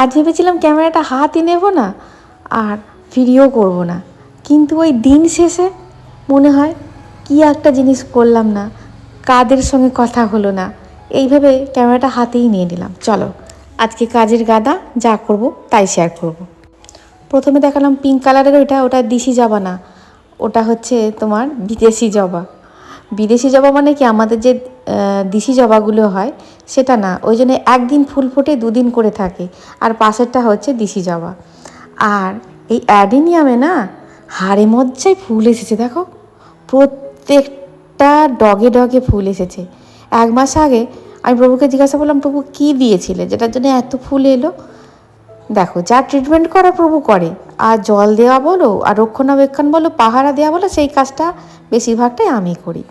আজ ভেবেছিলাম ক্যামেরাটা হাতই নেব না, আর ভিডিও করব না। কিন্তু ওই দিন শেষে মনে হয় কি একটা জিনিস করলাম না, কাদের সঙ্গে কথা হলো না এইভাবে ক্যামেরাটা হাতেই নিয়ে নিলাম। চলো, আজকে কাজের গাদা, যা করব তাই শেয়ার করব। প্রথমে দেখালাম পিঙ্ক কালারের ওইটা, ওটা দিশি জবা না, ওটা হচ্ছে তোমার বিদেশি জবা। বিদেশি জবা মানে কি? আমাদের যে দিশি জবাগুলো হয় সেটা না, ওই জন্য একদিন ফুল ফোটে, দুদিন করে থাকে। আর পাশেরটা হচ্ছে দিশি জবা। আর এই অ্যাডিনিয়ামে না, হাড়ে মজ্জায় ফুল এসেছে, দেখো। প্রত্যেকটা ডগে ডগে ফুল এসেছে। এক মাস আগে আমি প্রভুকে জিজ্ঞাসা করলাম, প্রভু, কী দিয়েছিলে? যেটার জন্য এত ফুল এলো। দেখো, যা ট্রিটমেন্ট করা প্রভু করে। আর জল দেওয়া বলো, আর রক্ষণাবেক্ষণ বলো, পাহারা দেওয়া বলো, সেই কাজটা বেশিরভাগটাই আমি করি।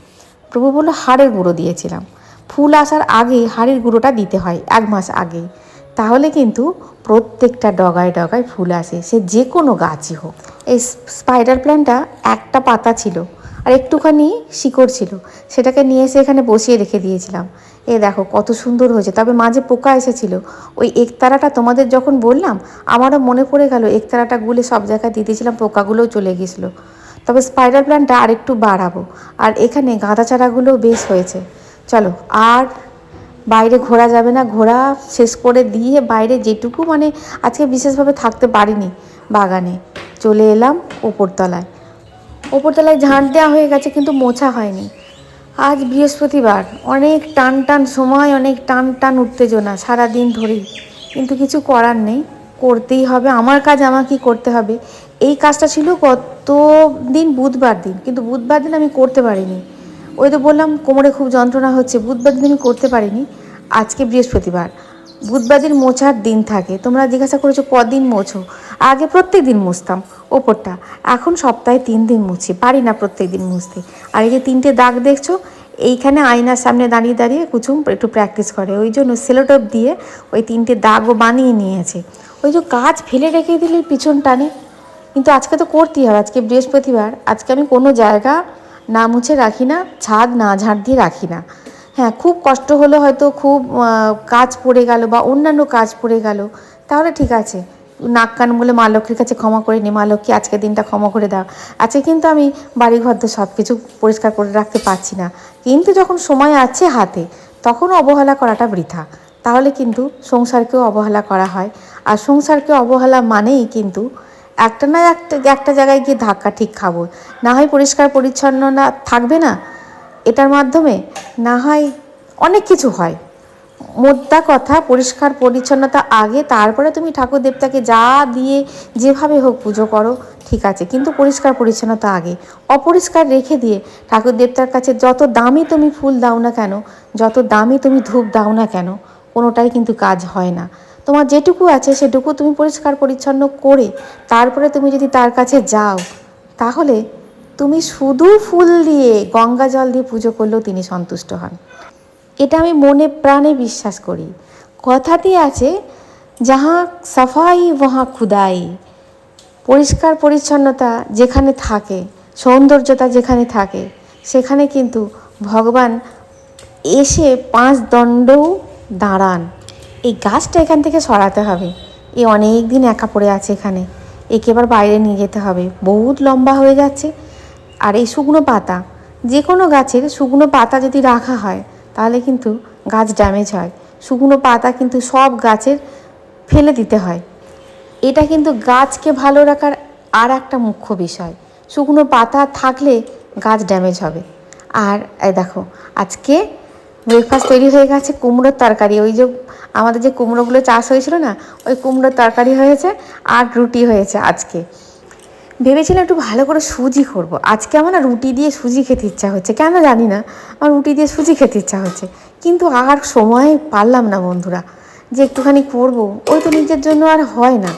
প্রভু বলল, হাড়ের গুঁড়ো দিয়েছিলাম। ফুল আসার আগেই হাড়ের গুঁড়োটা দিতে হয়, এক মাস আগেই। তাহলে কিন্তু প্রত্যেকটা ডগায় ডগায় ফুল আসে, সে যে কোনো গাছই হোক। এই স্পাইডার প্ল্যান্টটা একটা পাতা ছিল, আর একটুখানি শিকড় ছিল, সেটাকে নিয়ে এসে এখানে বসিয়ে রেখে দিয়েছিলাম। এ দেখো কত সুন্দর হয়েছে, তবে মাঝে পোকা এসেছিল। ওই একতারাটা তোমাদের যখন বললাম, আমারও মনে পড়ে গেল, একতারাটা গুলে সব জায়গায় দিয়ে দিয়েছিলাম, পোকাগুলোও চলে গেছিল তবে স্পাইডার প্ল্যান্টটা আরেকটু বাড়াবো, আর এখানে গাঁদা চারাগুলোও বেশ হয়েছে। চলো, আর বাইরে ঘোরা যাবে না। ঘোরা শেষ করে দিয়ে বাইরে যেটুকু মানে আজকে বিশেষভাবে থাকতে পারিনি বাগানে। চলে এলাম ওপরতলায়। ওপরতলায় ঝাঁট দেওয়া হয়ে গেছে কিন্তু মোছা হয়নি। আজ বৃহস্পতিবার। অনেক টান টান সময়, অনেক টান টান উত্তেজনা সারা দিন ধরেই। কিন্তু কিছু করার নেই। করতেই হবে। আমার কাজ আমাকেই করতে হবে। এই কাজটা ছিল গত দিন বুধবার দিন। কিন্তু বুধবার দিন আমি করতে পারিনি। ওই তো বললাম, কোমরে খুব যন্ত্রণা হচ্ছে, বুধবার দিন করতে পারিনি, আজকে বৃহস্পতিবার। বুধবার দিন মোছার দিন থাকে, তোমরা জিজ্ঞাসা করেছ কদিন মোছো? আগে প্রত্যেক দিন মুছতাম, ওপরটা। এখন সপ্তাহে তিন দিন মুছি, পারি না প্রত্যেক দিন মুছতে। আর এই যে তিনটে দাগ দেখছ, এইখানে আয়নার সামনে দাঁড়িয়ে দাঁড়িয়ে কুচুম একটু প্র্যাকটিস করে। ওই জন্য সেলোটপ দিয়ে ওই তিনটে দাগও বানিয়ে নিয়েছে। ওই যে কাজ ফেলে রেখে দিলে পিছন টানে, কিন্তু আজকে তো করতেই হবে, আজকে বৃহস্পতিবার, আজকে আমি কোনো জায়গা না মুছে রাখি না, ছাদ না ঝাড় দিয়ে রাখি না। হ্যাঁ খুব কষ্ট হলো হয়তো, খুব কাজ পড়ে গেল বা অন্যান্য কাজ পড়ে গেল। তাহলে ঠিক আছে, নাক কান বলে মা লক্ষ্মীর কাছে ক্ষমা করে নি। মা লক্ষ্মী আজকে দিনটা ক্ষমা করে দাও। আজকে কিন্তু আমি বাড়ি ঘর তো সব কিছু পরিষ্কার করে রাখতে পারছি না। কিন্তু যখন সময় আছে হাতে, তখন অবহেলা করাটা বৃথা। তাহলে কিন্তু সংসারকেও অবহেলা করা হয়। আর সংসারকে অবহেলা মানেই কিন্তু একটা না একটা একটা জায়গায় গিয়ে ধাক্কা ঠিক খাব। না হয় পরিষ্কার, পরিচ্ছন্ন না, থাকবে না এটার মাধ্যমে। না হয় অনেক কিছু হয়। মোদ্দা কথা, পরিষ্কার, পরিচ্ছন্নতা আগে, তারপরে তুমি ঠাকুর দেবতাকে যা দিয়ে যেভাবে হোক পুজো করো, ঠিক আছে। কিন্তু পরিষ্কার, পরিচ্ছন্নতা আগে। অপরিষ্কার রেখে দিয়ে ঠাকুর দেবতার কাছে যত দামি তুমি ফুল দাও না কেন, যত দামি তুমি ধূপ দাও না কেন, কোনোটাই কিন্তু কাজ হয় না। তোমার যেটুকু আছে সেটুকু তুমি পরিষ্কার, পরিচ্ছন্ন করে তারপরে তুমি যদি তার কাছে যাও, তাহলে তুমি শুধু ফুল দিয়ে গঙ্গা জল দিয়ে পুজো করলেও তিনি সন্তুষ্ট হন। এটা আমি মনে প্রাণে বিশ্বাস করি। কথাটি আছে, যাহা সাফাই ওহা খুদাই পরিষ্কার, পরিচ্ছন্নতা যেখানে থাকে, সৌন্দর্যতা যেখানে থাকে, সেখানে কিন্তু ভগবান এসে পাঁচ দণ্ডও দাঁড়ান। এই গাছটা এখান থেকে সরাতে হবে। এ অনেক দিন একা পড়ে আছে এখানে। একে এবার বাইরে নিয়ে যেতে হবে। বহুত লম্বা হয়ে যাচ্ছে। আর এই শুকনো পাতা যে কোনো গাছের শুকনো পাতা যদি রাখা হয়, তাহলে কিন্তু গাছ ড্যামেজ হয়। শুকনো পাতা কিন্তু সব গাছের ফেলে দিতে হয়। এটা কিন্তু গাছকে ভালো রাখার আর একটা মুখ্য বিষয়। শুকনো পাতা থাকলে গাছ ড্যামেজ হবে। আর দেখো, আজকে ব্রেকফাস্ট তৈরি হয়ে গেছে, কুমড়োর তরকারি। ওই যে আমাদের যে কুমড়োগুলো চাষ হয়েছিল না, ওই কুমড়োর তরকারি হয়েছে আর রুটি হয়েছে আজকে। ভেবেছিলাম একটু ভালো করে সুজি করব। আজকে আমার না রুটি দিয়ে সুজি খেতে ইচ্ছা হচ্ছে। কেন জানি না, আমার রুটি দিয়ে সুজি খেতে ইচ্ছা হচ্ছে। কিন্তু আর সময় পারলাম না বন্ধুরা, যে একটুখানি করব। ওই তো নিজের জন্য আর হয় না।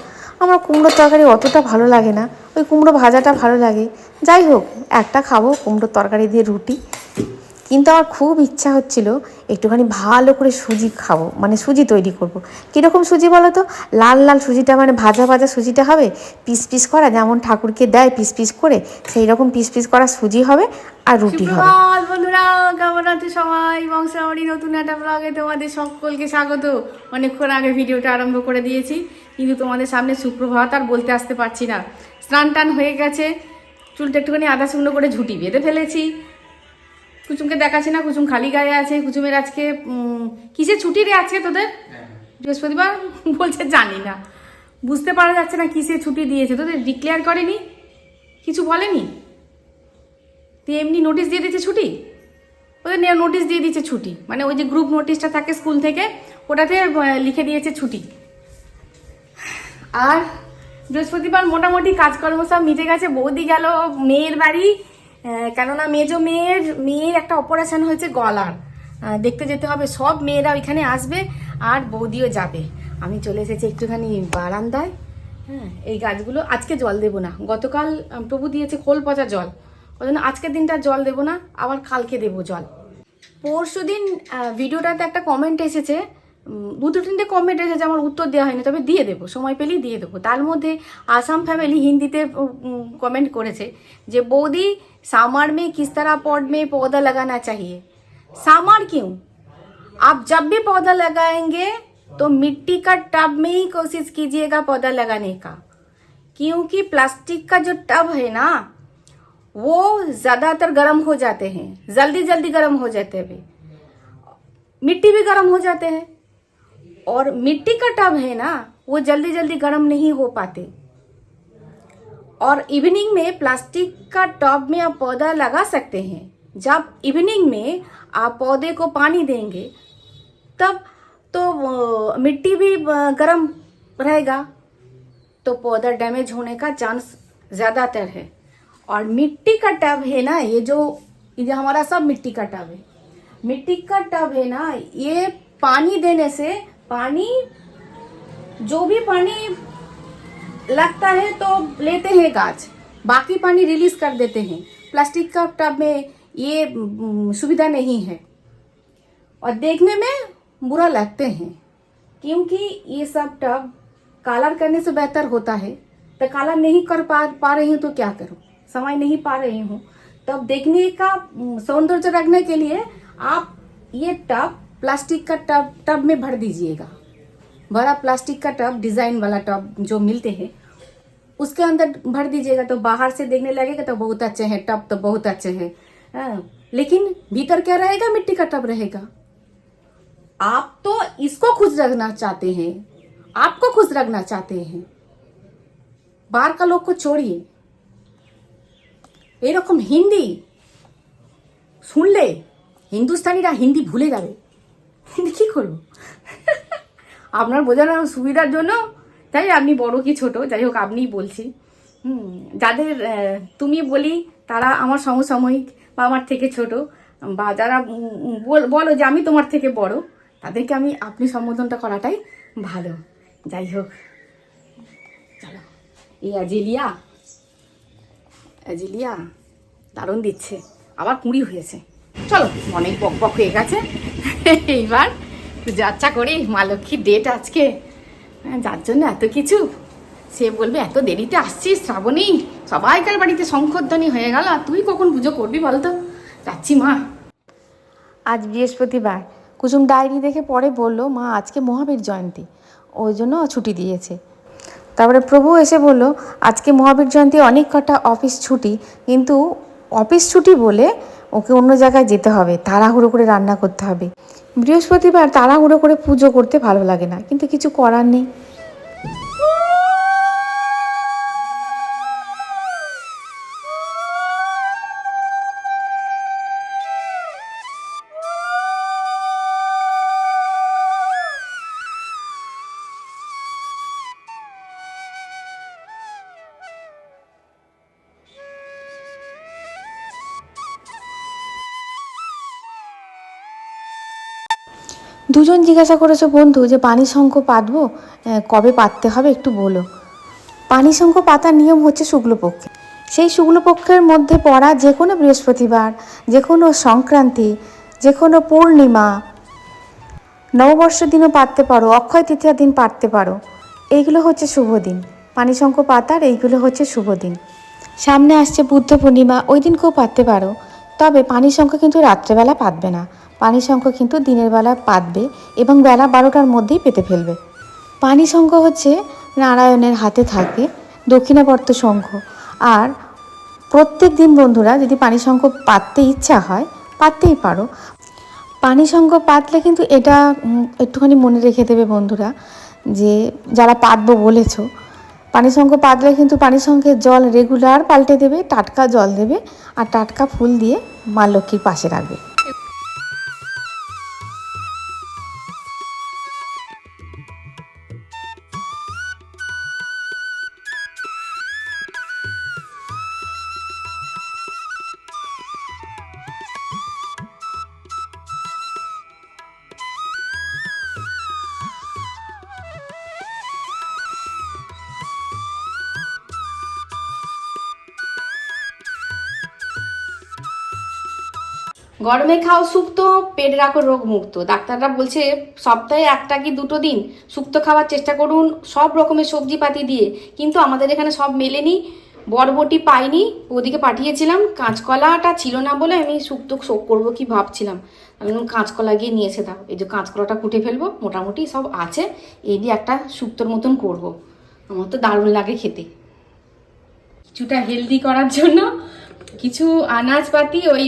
আমার কুমড়োর তরকারি অতটা ভালো লাগে না। ওই কুমড়ো ভাজাটা ভালো লাগে। যাই হোক, একটা খাব কুমড়োর তরকারি দিয়ে রুটি। কিন্তু আমার খুব ইচ্ছা হচ্ছিল একটুখানি ভালো করে সুজি খাব মানে সুজি তৈরি করব। কীরকম সুজি বলো তো লাল লাল সুজিটা মানে ভাজা ভাজা সুজিটা হবে, পিস পিস করা, যেমন ঠাকুরকে দেয় পিস পিস করে, সেই রকম পিস পিস করা সুজি হবে আর রুটি হবে। বন্ধুরা, কেমন আছে সবাই? বংশাবলী নতুন একটা ব্লগে তোমাদের সকলকে স্বাগত। অনেকক্ষণ আগে ভিডিওটা আরম্ভ করে দিয়েছি, কিন্তু তোমাদের সামনে সুপ্রভাত আর বলতে আসতে পারছি না। স্নান টান হয়ে গেছে, চুলটা একটুখানি আধা শুকনো করে ঝুটি বেঁধে ফেলেছি। কুচুমকে দেখাচ্ছি না কুচুম খালি গায়ে আছে। কুচুমের আজকে কিসের ছুটি রে আছে তোদের? বৃহস্পতিবার? বলছে জানি না। বুঝতে পারা যাচ্ছে না কিসের ছুটি দিয়েছে। তোদের ডিক্লেয়ার করেনি? কিছু বলেনি? তুই এমনি নোটিশ দিয়ে দিচ্ছে ছুটি? ওদের নিয়ে নোটিশ দিয়ে দিচ্ছে ছুটি। মানে ওই যে গ্রুপ নোটিশটা থাকে স্কুল থেকে ওটাতে লিখে দিয়েছে ছুটি। আর বৃহস্পতিবার মোটামুটি কাজকর্ম সব মিটে গেছে। বৌদি গেল মেয়ের বাড়ি কেননা মেজো মেয়ের মেয়ের একটা অপারেশন হয়েছে গলার। দেখতে যেতে হবে, সব মেয়েরা ওইখানে আসবে আর বৌদিও যাবে। আমি চলে এসেছি একটুখানি বারান্দায়। হ্যাঁ এই গাছগুলো আজকে জল দেবো না। গতকাল প্রভু দিয়েছে খোল পচা জল। ওই জন্য আজকের দিনটা জল দেবো না, আবার কালকে দেবো জল। পরশু দিন ভিডিওটাতে একটা কমেন্ট এসেছে দুটো তিনটে কমেন্ট এসেছে আমার উত্তর দেওয়া হয়নি তবে দিয়ে দেবো সময় পেলেই দিয়ে দেবো তার মধ্যে আসাম ফ্যামিলি হিন্দিতে কমেন্ট করেছে যে বৌদি सामर में किस तरह पौध में पौधा लगाना चाहिए सामर क्यों आप जब भी पौधा लगाएंगे तो मिट्टी का टब में ही कोशिश कीजिएगा पौधा लगाने का क्योंकि प्लास्टिक का जो टब है ना वो ज़्यादातर गर्म हो जाते हैं जल्दी जल्दी गर्म हो जाते हैं मिट्टी भी गर्म हो जाते हैं और मिट्टी का टब है ना, वो जल्दी जल्दी गर्म नहीं हो पाते। और इवनिंग में प्लास्टिक का टब में आप पौधा लगा सकते हैं। जब इवनिंग में आप पौधे को पानी देंगे, तब तो मिट्टी भी गर्म रहेगा। तो पौधा डैमेज होने का चांस ज़्यादातर है। और मिट्टी का टब है ना, ये जो, ये हमारा सब मिट्टी का टब है। मिट्टी का टब है ना, ये पानी देने से पानी, जो भी पानी लगता है तो लेते हैं गाछ। बाकी पानी रिलीज़ कर देते हैं। प्लास्टिक का टब में ये सुविधा नहीं है। और देखने में बुरा लगते हैं, क्योंकि ये सब टब कालर करने से बेहतर होता है। तो कालर नहीं कर पा पा रही हूँ तो क्या करूँ? समय नहीं पा रही हूँ। तब देखने का सौंदर्य रखने के लिए आप ये टब प्लास्टिक का टब टब में भर दीजिएगा बड़ा प्लास्टिक का टब डिजाइन वाला टब जो मिलते हैं उसके अंदर भर दीजिएगा तो बाहर से देखने लगेगा तो बहुत अच्छे हैं टब तो बहुत अच्छे हैं हाँ, लेकिन भीतर क्या रहेगा मिट्टी का टब रहेगा आप तो इसको खुश रखना चाहते हैं आपको खुश रखना चाहते हैं बाहर का लोग को छोड़िए এরকম হিন্দি শুনলে হিন্দুস্তানিরা হিন্দি ভুলে যাবে কিন্তু কী করব? আপনার বোঝানোর সুবিধার জন্য, তাই আপনি বড় কি ছোট, যাই হোক আপনিই বলছি। যাদের তুমি বলি, তারা আমার সমসাময়িক বা আমার থেকে ছোট, বা যারা বলো যে আমি তোমার থেকে বড়, তাদেরকে আমি আপনি সম্বোধনটা করাটাই ভালো। যাই হোক। চলো। এই অ্যাজিলিয়া অ্যাজিলিয়া দারুণ দিচ্ছে। আবার কুড়ি হয়েছে। চলো, অনেক বক বক হয়ে গেছে। এইবার যাত্রা করি মা লক্ষ্মীর ডেট আজকে। হ্যাঁ, যার জন্য এত কিছু। সে বলবে এত দেরিতে আসছিস শ্রাবণী? সবাইকার বাড়িতে শঙ্করধ্বনি হয়ে গেল আর তুই কখন পুজো করবি বলতো? যাচ্ছি মা। আজ বৃহস্পতিবার। কুসুম ডায়েরি দেখে পরে বলল মা আজকে মহাবীর জয়ন্তী। ওই জন্য ছুটি দিয়েছে। তারপরে প্রভু এসে বলল আজকে মহাবীর জয়ন্তী অনেক কটা অফিস ছুটি কিন্তু অফিস ছুটি বলে ওকে অন্য জায়গায় যেতে হবে, তাড়াহুড়ো করে রান্না করতে হবে। বৃহস্পতিবার তাড়াহুড়ো করে পুজো করতে ভালো লাগে না, কিন্তু কিছু করার নেই। দুজন জিজ্ঞাসা করেছ, বন্ধু, যে পানি শঙ্খ পাতবো কবে পাততে হবে একটু বলো। পানি শঙ্খ পাতার নিয়ম হচ্ছে শুক্লপক্ষে সেই শুক্লপক্ষের মধ্যে পড়া যে কোনো বৃহস্পতিবার, যে কোনো সংক্রান্তি, যে কোনো পূর্ণিমা, নববর্ষ দিনও পাততে পারো, অক্ষয় তৃতীয়ার দিন পাততে পারো। এইগুলো হচ্ছে শুভ দিন। পানিশঙ্খ পাতার এইগুলো হচ্ছে শুভ দিন। সামনে আসছে বুদ্ধ পূর্ণিমা, ওই দিনকেও পাততে পারো। তবে পানিশঙ্খ কিন্তু রাত্রেবেলা পাতবে না। পানিশঙ্খ কিন্তু দিনের বেলা পাতবে এবং বেলা বারোটার মধ্যেই পেতে ফেলবে। পানি পানিশঙ্খ হচ্ছে নারায়ণের হাতে থাকে, দক্ষিণাবর্ত শঙ্খ। আর প্রত্যেক দিন বন্ধুরা যদি পানিশঙ্খ পাততে ইচ্ছা হয়, পাততেই পারো। পানি সঙ্গ পাতলে কিন্তু এটা একটুখানি মনে রেখে দেবে বন্ধুরা যে যারা পাতবো বলেছ, পানি সঙ্গ পাতলে কিন্তু পানি সঙ্গের জল রেগুলার পাল্টে দেবে, টাটকা জল দেবে, আর টাটকা ফুল দিয়ে মা লক্ষ্মীর পাশে রাখবে। গরমে খাও শুক্তো পেট রাখো রোগ মুক্ত ডাক্তাররা বলছে, সপ্তাহে একটা কি দুটো দিন শুক্তো খাওয়ার চেষ্টা করুন, সব রকমের সবজি পাতি দিয়ে। কিন্তু আমাদের এখানে সব মেলেনি, বরবটি পাইনি, ওদিকে পাঠিয়েছিলাম, কাঁচকলাটা ছিল না বলে আমি শুক্তো শোক করব কি ভাবছিলাম। আমি কাঁচকলা গিয়ে নিয়ে এসে দাও। এই যে কাঁচকলাটা কুটে ফেলব, মোটামুটি সব আছে, এই দিয়ে একটা শুক্তোর মতন করব। আমার তো দারুণ লাগে খেতে। কিছুটা হেলদি করার জন্য কিছু আনাজপাতি ওই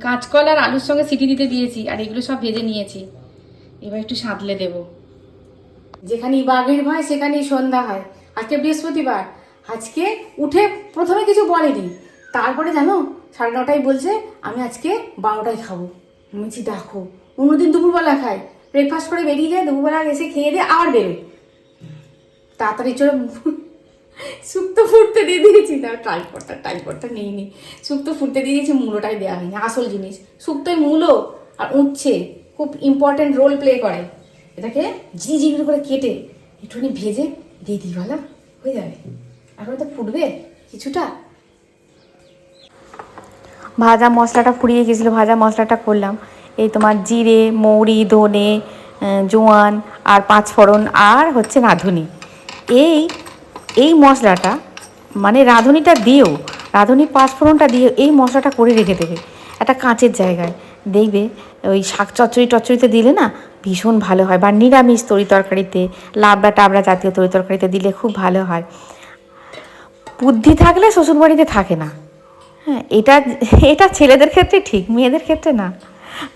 কাঁচকলা আর আলুর সঙ্গে সিটি দিতে দিয়েছি, আর এগুলো সব ভেজে নিয়েছি। এবার একটু সাঁতলে দেব। যেখানেই বাঘের ভয়, সেখানেই সন্ধ্যা হয়। আজকে বৃহস্পতিবার। আজকে উঠে প্রথমে কিছু বলেনি। তারপরে জানো, সাড়ে নটায় বলছে, আমি আজকে বারোটায় খাব। বলছি, দেখো, অন্যদিন দুপুরবেলা খাই। ব্রেকফাস্ট করে বেরিয়ে যায় দুপুরবেলা এসে খেয়ে দিয়ে আবার বেরোয় তাড়াতাড়ি চলে শুক্তো ফুটতে দিয়ে দিয়েছি। তার ট্রাইপডটা ট্রাইপডটা নেই নি শুক্তো ফুটতে দিয়ে দিয়েছি, মূলোটাই দেওয়া হয়নি, আসল জিনিস। শুক্তোয় মূলো আর উঠছে খুব ইম্পর্টেন্ট রোল প্লে করে। এটাকে ঝি ঝি করে কেটে একটুখানি ভেজে দিয়ে দিই, ভালো? হয়ে যাবে। এখন তো ফুটবে কিছুটা। ভাজা মশলাটা ফুরিয়ে গেছিল, ভাজা মশলাটা করলাম। এই তোমার জিরে, মৌরি, ধনে জোয়ান আর পাঁচফোড়ন আর হচ্ছে রাঁধুনি এই এই মশলাটা মানে রাঁধুনিটা দিয়েও রাঁধুনি পাঁচফোড়নটা দিয়ে এই মশলাটা করে রেখে দেবে, একটা কাঁচের জায়গায়। দেখবে, ওই শাক চচ্চড়ি টচ্চড়িতে দিলে না ভীষণ ভালো হয়, বা নিরামিষ তরি তরকারিতে, লাবড়া টাবড়া জাতীয় তরি তরকারিতে দিলে খুব ভালো হয়। বুদ্ধি থাকলে শ্বশুরবাড়িতে থাকে না। হ্যাঁ এটা এটা ছেলেদের ক্ষেত্রে ঠিক, মেয়েদের ক্ষেত্রে না।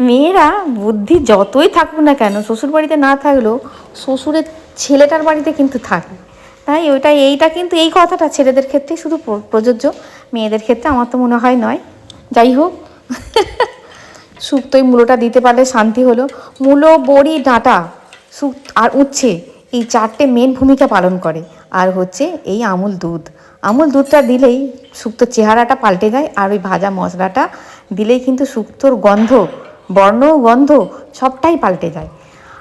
মেয়েরা বুদ্ধি যতই থাকুক না কেন, শ্বশুরবাড়িতে না থাকলেও শ্বশুরের ছেলেটার বাড়িতে কিন্তু থাকে। তাই ওইটা এইটা কিন্তু এই কথাটা, ছেলেদের ক্ষেত্রে শুধু প্রযোজ্য, মেয়েদের ক্ষেত্রে আমার তো মনে হয় নয়। যাই হোক শুক্তোই মূলোটা দিতে পারলে শান্তি হলো। মূলো, বড়ি, ডাঁটা শুক আর উচ্ছে, এই চারটে মেন ভূমিকা পালন করে। আর হচ্ছে এই আমুল দুধ। আমুল দুধটা দিলেই শুক্তোর চেহারাটা পাল্টে যায় আর ওই ভাজা মশলাটা দিলেই কিন্তু শুক্তোর গন্ধ, বর্ণ, গন্ধ সবটাই পাল্টে যায়।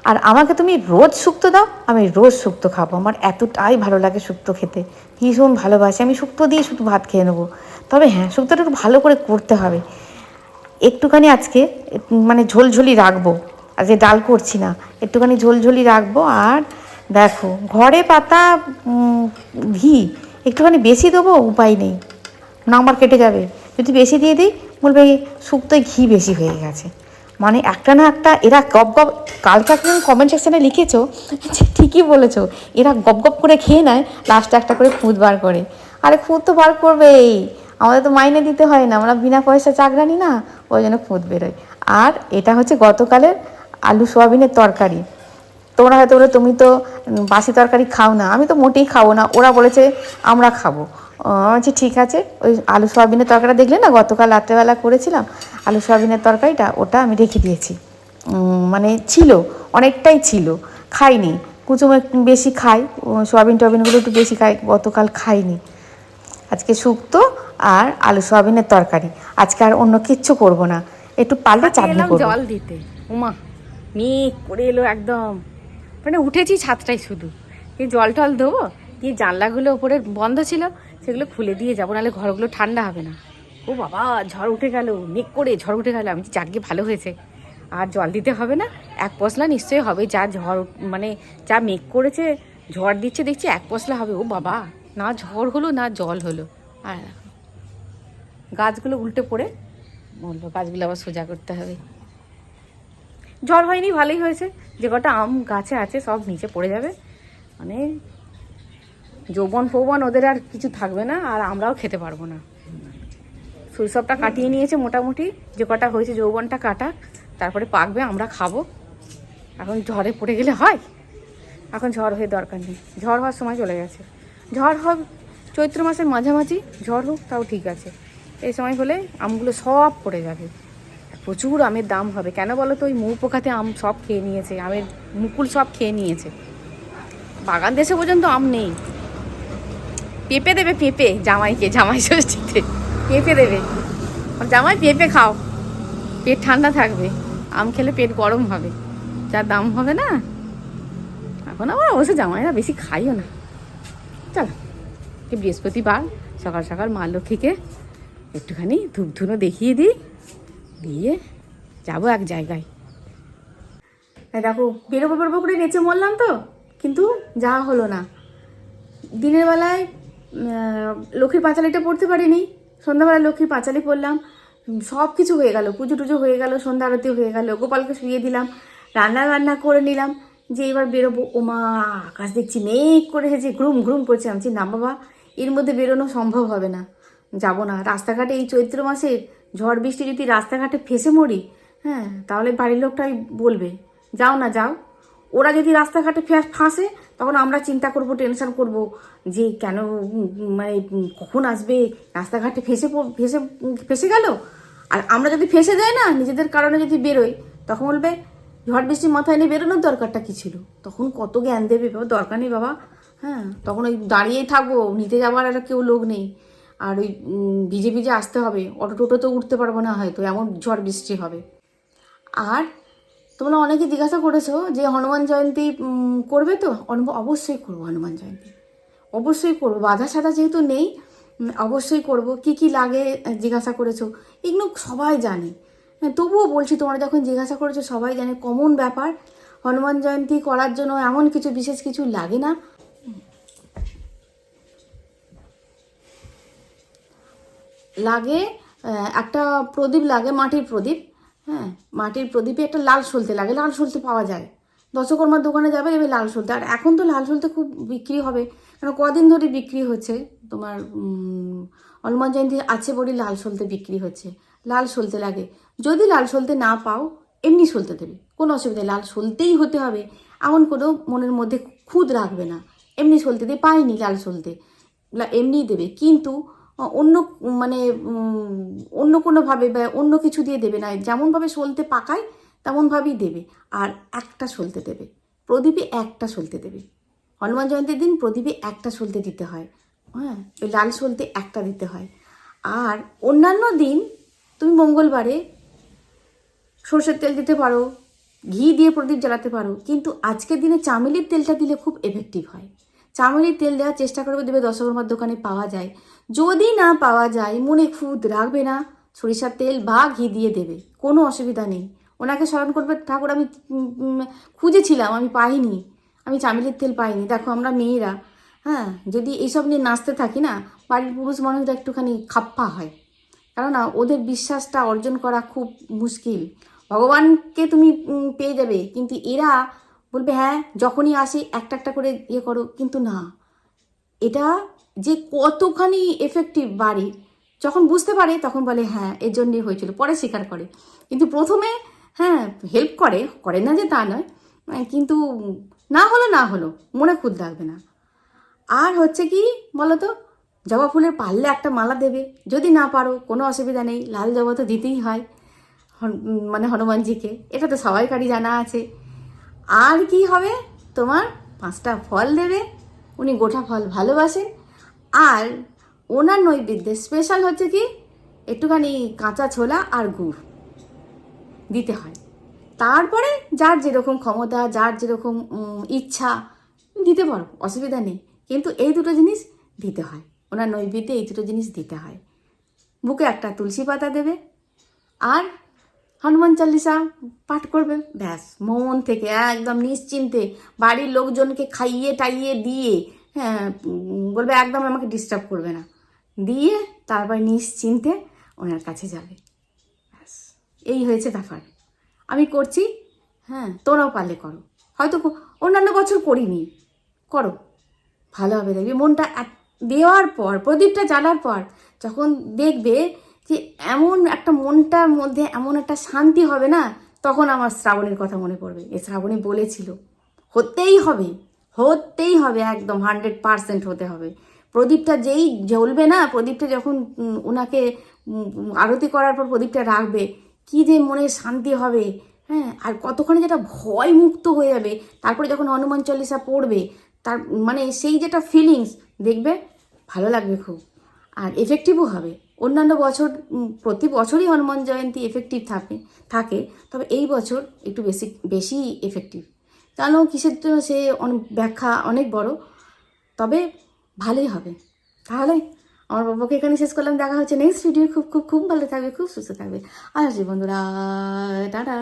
আর আমাকে তুমি রোজ শুক্তো দাও, আমি রোজ শুক্তো খাব। আমার এতটাই ভালো লাগে শুক্তো খেতে। ভীষণ ভালোবাসি। আমি শুক্তো দিয়ে শুধু ভাত খেয়ে নেব। তবে হ্যাঁ শুক্তোটা একটু ভালো করে করতে হবে। একটুখানি আজকে মানে ঝোলঝোলি রাখব। আজকে ডাল করছি না। একটুখানি ঝোলঝোলি রাখব। আর দেখো, ঘরে পাতা ঘি, একটুখানি বেশি দেবো, উপায় নেই। নাম্বার কেটে যাবে। যদি বেশি দিয়ে দিই বলবে শুক্তোয় ঘি বেশি হয়ে গেছে। মানে একটা না একটা এরা গপ গপ, কালকে একটা কমেন্ট সেকশানে লিখেছো ঠিকই বলেছ, এরা গপ গপ করে খেয়ে নেয় লাস্টে একটা করে খুঁত বার করে। আরে খুঁত তো বার করবেই, আমাদের তো মাইনে দিতে হয় না, আমরা বিনা পয়সা চাকরানি না, ওই জন্য খুঁত বেরোয়। আর এটা হচ্ছে গতকালের আলু সোয়াবিনের তরকারি। তোমরা হয়তো বলে, তুমি তো বাসি তরকারি খাও না, আমি তো মোটেই খাব না, ওরা বলেছে, আমরা খাব। বলছি ঠিক আছে। ওই আলু সোয়াবিনের তরকারিটা দেখলে না গতকাল রাত্রেবেলা করেছিলাম। আলু সোয়াবিনের তরকারিটা ওটা আমি রেখে দিয়েছি। মানে ছিল অনেকটাই ছিল। খাইনি। কুচুম একটু বেশি খাই সোয়াবিন টোয়াবিনগুলো একটু বেশি খাই গতকাল খাইনি। আজকে শুক্তো আর আলু সোয়াবিনের তরকারি। আজকে আর অন্য কিচ্ছু করব না। একটু পাল্টে চাটনি করব। জল দিতে। উমা মেঘ করে এলো একদম। মানে উঠেছি ছাদটাই শুধু। এই জল টল দেবো দিয়ে জানলাগুলো ওপরে বন্ধ ছিল। সেগুলো খুলে দিয়ে যাব, নাহলে ঘরগুলো ঠান্ডা হবে না। ও বাবা, ঝড় উঠে গেল, মেঘ করে ঝড় উঠে গেল, আমি যাকে ভালো হয়েছে। আর জল দিতে হবে না, এক পশলা নিশ্চয়ই হবে, যা ঝড় মানে যা মেঘ করেছে, ঝড় দিচ্ছে, দেখছি এক পশলা হবে। ও বাবা, না ঝড় হলো, না জল হলো। আর গাছগুলো উল্টে পড়ে, বলল গাছগুলো আবার সোজা করতে হবে। ঝড় হয়নি, ভালোই হয়েছে। যে কটা আম গাছে আছে, সব নিচে পড়ে যাবে। মানে যৌবন ফৌবন ওদের আর কিছু থাকবে না, আর আমরাও খেতে পারব না। শৈশবটা কাটিয়ে নিয়েছে মোটামুটি, যে কটা হয়েছে যৌবনটা কাটা তারপরে পাকবে, আমরা খাব। এখন ঝড়ে পড়ে গেলে হয়। এখন ঝড় হয়ে দরকার নেই। ঝড় হওয়ার সময় চলে গেছে। ঝড় হবে চৈত্র মাসের মাঝামাঝি ঝড় হোক, তাও ঠিক আছে। এই সময় হলে আমগুলো সব পড়ে যাবে। প্রচুর আমের দাম হবে। কেন বলো তো, ওই মৌ পোকাতে আম সব খেয়ে নিয়েছে, আমের মুকুল সব খেয়ে নিয়েছে। বাগান দেশে পর্যন্ত আম নেই। পেঁপে দেবে পেঁপে, জামাইকে, জামাই ষষ্ঠীতে। পেঁপে দেবে। জামাই, পেঁপে খাও। পেট ঠান্ডা থাকবে। আম খেলে পেট গরম হবে। যা দাম হবে না। এখন আবার অবশ্য জামাইরা বেশি খাইও না। চল বৃহস্পতিবার, সকাল সকাল মা লক্ষ্মীকে একটুখানি ধূপ ধুনো দেখিয়ে দিই। দিয়ে যাব এক জায়গায়। দেখো, বেরোবো বেরোবো করে নেচে মরলাম তো। কিন্তু যাওয়া হলো না। দিনের বেলায় লক্ষ্মীর পাঁচালিটা পড়তে পারিনি। সন্ধ্যাবেলায় লক্ষ্মীর পাঁচালি পড়লাম। সব কিছু হয়ে গেল, পুজো টুজো হয়ে গেল, সন্ধ্যা আরতি হয়ে গেল, গোপালকে শুয়ে দিলাম, রান্না বান্না করে নিলাম, যে এবার বেরোবো। ওমা, আকাশ দেখছি মেঘ করে এসেছে ঘুম ঘুম করছে। আমি না বাবা, এর মধ্যে বেরোনো সম্ভব হবে না। যাব না। রাস্তাঘাটে এই চৈত্র মাসে ঝড় বৃষ্টি যদি রাস্তাঘাটে ফেসে মরি হ্যাঁ তাহলে বাড়ির লোকটাই বলবে, যাও না, যাও। ওরা যদি রাস্তাঘাটে ফাঁসে তখন আমরা চিন্তা করব টেনশন করব যে কেন মানে কখন আসবে, রাস্তাঘাটে ফেসে ফেসে ফেসে গেল? আর আমরা যদি ফেসে যাই না, নিজেদের কারণে যদি বেরোই, তখন বলবে, ঝড় বৃষ্টি মাথায় নিয়ে বেরোনোর দরকারটা কী ছিল? তখন কত জ্ঞান দেবে বাবা, দরকার নেই বাবা। হ্যাঁ তখন ওই দাঁড়িয়েই থাকব, নিতে যাওয়ার আর কেউ লোক নেই। আর ওই ভিজে ভিজে আসতে হবে অটো টোটো তো উঠতে পারব না হয়তো, এমন ঝড় বৃষ্টি হবে। আর তোমরা অনেকে জিজ্ঞাসা করেছ যে হনুমান জয়ন্তী করবে তো? অবশ্যই করব হনুমান জয়ন্তী। অবশ্যই করব। বাধা সাধা যেহেতু নেই অবশ্যই করব। কি কি লাগে জিজ্ঞাসা করেছ? এগুলো সবাই জানে। হ্যাঁ, তবুও বলছি তোমরা যখন জিজ্ঞাসা করেছ সবাই জানে কমন ব্যাপার। হনুমান জয়ন্তী করার জন্য এমন কিছু বিশেষ কিছু লাগে না। লাগে একটা প্রদীপ লাগে মাটির প্রদীপ। হ্যাঁ মাটির প্রদীপে একটা লাল সলতে লাগে, লাল সলতে পাওয়া যায়। দশকর্মার দোকানে যাবে এবার লাল সলতে। আর এখন তো লাল সলতে খুব বিক্রি হবে। কেন, কদিন ধরে বিক্রি হচ্ছে। তোমার হনুমান জয়ন্তী আছে বলে লাল সলতে বিক্রি হচ্ছে। লাল সলতে লাগে। যদি লাল সলতে না পাও, এমনি সলতে দেবে। কোনো অসুবিধা লাল সলতেই হতে হবে। এমন কোনো মনের মধ্যে খুদ রাখবে না। এমনি সলতে দিয়ে পাইনি লাল সলতে। এমনিই দেবে। কিন্তু অন্য মানে অন্য কোনোভাবে বা অন্য কিছু দিয়ে দেবে না। যেমনভাবে সলতে পাকায়, তেমনভাবেই দেবে। আর একটা সলতে দেবে। প্রদীপে একটা সলতে দেবে। হনুমান জয়ন্তীর দিন প্রদীপে একটা সলতে দিতে হয়। হ্যাঁ ওই লাল সলতে একটা দিতে হয়। আর অন্যান্য দিন তুমি মঙ্গলবারে সর্ষের তেল দিতে পারো, ঘি দিয়ে প্রদীপ জ্বালাতে পারো। কিন্তু আজকের দিনে চামেলির তেলটা দিলে খুব এফেক্টিভ হয়। চামেলির তেল দেওয়ার চেষ্টা করবে দেবে দশকর্মার দোকানে পাওয়া যায়। যদি না পাওয়া যায়, মনে খুদ রাখবে না। সরিষার তেল বা ঘি দিয়ে দেবে। কোনো অসুবিধা নেই। ওনাকে স্মরণ করবে, ঠাকুর, আমি খুঁজেছিলাম, আমি পাইনি। আমি চামেলির তেল পাইনি। দেখো, আমরা মেয়েরা হ্যাঁ যদি এইসব নিয়ে নাচতে থাকি না, বাড়ির পুরুষ মানুষরা একটুখানি খাপ্পা হয়। কেননা, ওদের বিশ্বাসটা অর্জন করা খুব মুশকিল। ভগবানকে তুমি পেয়ে যাবে, কিন্তু এরা বলবে হ্যাঁ যখনই আসে, একটা একটা করে ইয়ে করো। কিন্তু না। এটা যে কতখানি এফেক্টিভ বাড়ি, যখন বুঝতে পারে তখন বলে হ্যাঁ এর জন্যই হয়েছিল, পরে স্বীকার করে। কিন্তু প্রথমে হ্যাঁ হেল্প করে করে না যে তা নয় কিন্তু না হলো না হলো, মনে খুদ রাখবে না। আর হচ্ছে কি বলো তো জবা ফুলের পারলে একটা মালা দেবে, যদি না পারো, কোনো অসুবিধা নেই, লাল জবা তো দিতেই হয় মানে হনুমানজিকে, এটা তো সবাইকারই জানা আছে। আর কি হবে? তোমার পাঁচটা ফল দেবে, উনি গোটা ফল ভালোবাসেন আর ওনার নৈবেদ্যে স্পেশাল হচ্ছে কি? একটুখানি কাঁচা ছোলা আর গুড় দিতে হয়। তারপরে যার যেরকম ক্ষমতা, যার যেরকম ইচ্ছা, দিতে পারো, অসুবিধা নেই। কিন্তু এই দুটো জিনিস দিতে হয়। ওনার নৈবেদ্যে এই দুটো জিনিস দিতে হয়। বুকে একটা তুলসী পাতা দেবে আর হনুমান চালিসা পাঠ করবে। ব্যাস, মন থেকে একদম নিশ্চিন্তে বাড়ির লোকজনকে খাইয়ে টাইয়ে দিয়ে হ্যাঁ বলবে একদম আমাকে ডিস্টার্ব করবে না। দিয়ে তারপর নিশ্চিন্তে ওনার কাছে যাবে। ব্যাস, এই হয়েছে ব্যাপার। আমি করছি হ্যাঁ তোরাও পারলে করো। হয়তো অন্যান্য বছর করিনি, করো। ভালো হবে দেখবি, মনটা দেওয়ার পর, প্রদীপটা জ্বালার পর, যখন দেখবে যে এমন একটা মনটার মধ্যে এমন একটা শান্তি হবে না, তখন আমার শ্রাবণের কথা মনে পড়বে। এ শ্রাবণী বলেছিল, হতেই হবে। হতেই হবে একদম হান্ড্রেড পারসেন্ট হতে হবে। প্রদীপটা যেই জ্বলবে না, প্রদীপটা যখন ওনাকে আরতি করার পর প্রদীপটা রাখবে, কি যে মনে শান্তি হবে হ্যাঁ? আর কতক্ষণে যেটা ভয় মুক্ত হয়ে যাবে, তারপরে যখন হনুমান চল্লিশা পড়বে, তার মানে সেই যেটা ফিলিংস দেখবে ভালো লাগবে খুব। আর এফেক্টিভও হবে। অন্যান্য বছর প্রতি বছরই হনুমান জয়ন্তী এফেক্টিভ থাকে থাকে, তবে এই বছর একটু বেশি বেশি এফেক্টিভ কেন কিসের জন্য সে অনেক ব্যাখ্যা অনেক বড়? তবে ভালোই হবে। তাহলে আমার বাবাকে এখানে শেষ করলাম। দেখা হচ্ছে নেক্সট ভিডিও খুব খুব খুব ভালো থাকবে, খুব সুস্থ থাকবে। আর বন্ধুরা, টাটা।